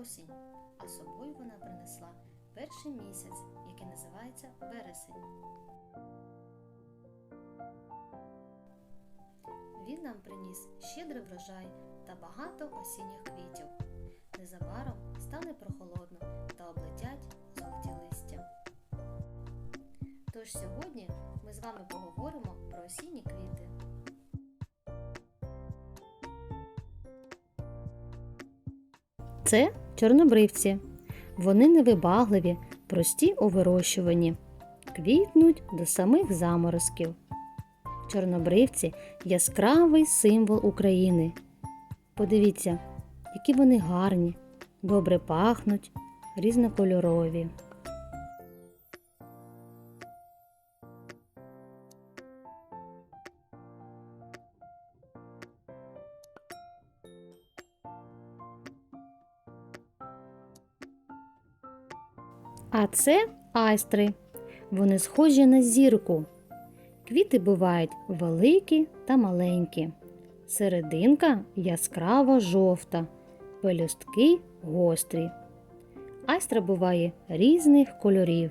осінь, а собою вона принесла перший місяць, який називається вересень. Він нам приніс щедрий врожай та багато осінніх квітів. Незабаром стане прохолодно та облетять золоті листя. Тож сьогодні ми з вами поговоримо про осінні квіти. Це чорнобривці. Вони невибагливі, прості у вирощуванні, квітнуть до самих заморозків. Чорнобривці яскравий символ України. Подивіться, які вони гарні, добре пахнуть, різнокольорові. А це айстри. Вони схожі на зірку. Квіти бувають великі та маленькі. Серединка яскраво жовта, пелюстки гострі. Айстра буває різних кольорів.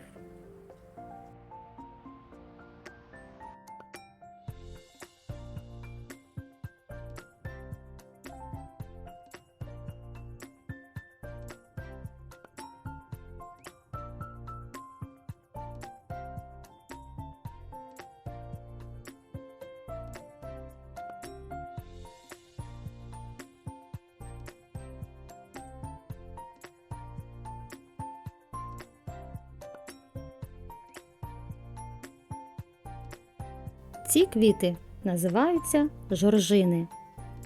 Ці квіти називаються жоржини.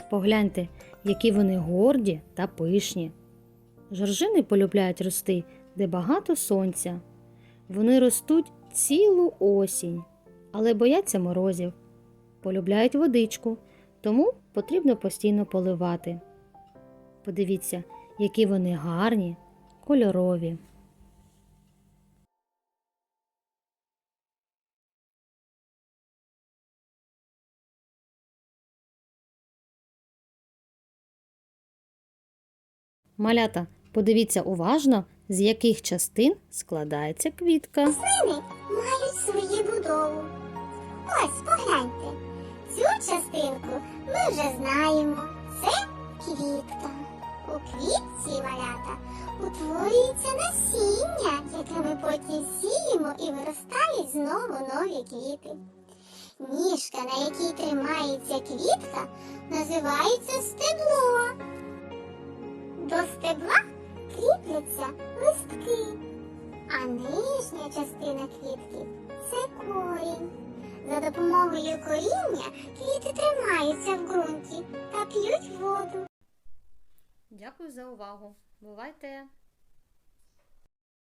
Погляньте, які вони горді та пишні. Жоржини полюбляють рости, де багато сонця. Вони ростуть цілу осінь, але бояться морозів. Полюбляють водичку, тому потрібно постійно поливати. Подивіться, які вони гарні, кольорові. Малята, подивіться уважно, з яких частин складається квітка. Рослини мають свою будову. Ось погляньте. Цю частинку ми вже знаємо. Це квітка. У квітці малята утворюється насіння, яке ми потім сіємо і виростають знову нові квіти. Ніжка, на якій тримається квітка, називається стебло. До стебла кріпляться листки. А нижня частина квітки це корінь. За допомогою коріння квіти тримаються в ґрунті та п'ють воду. Дякую за увагу. Бувайте!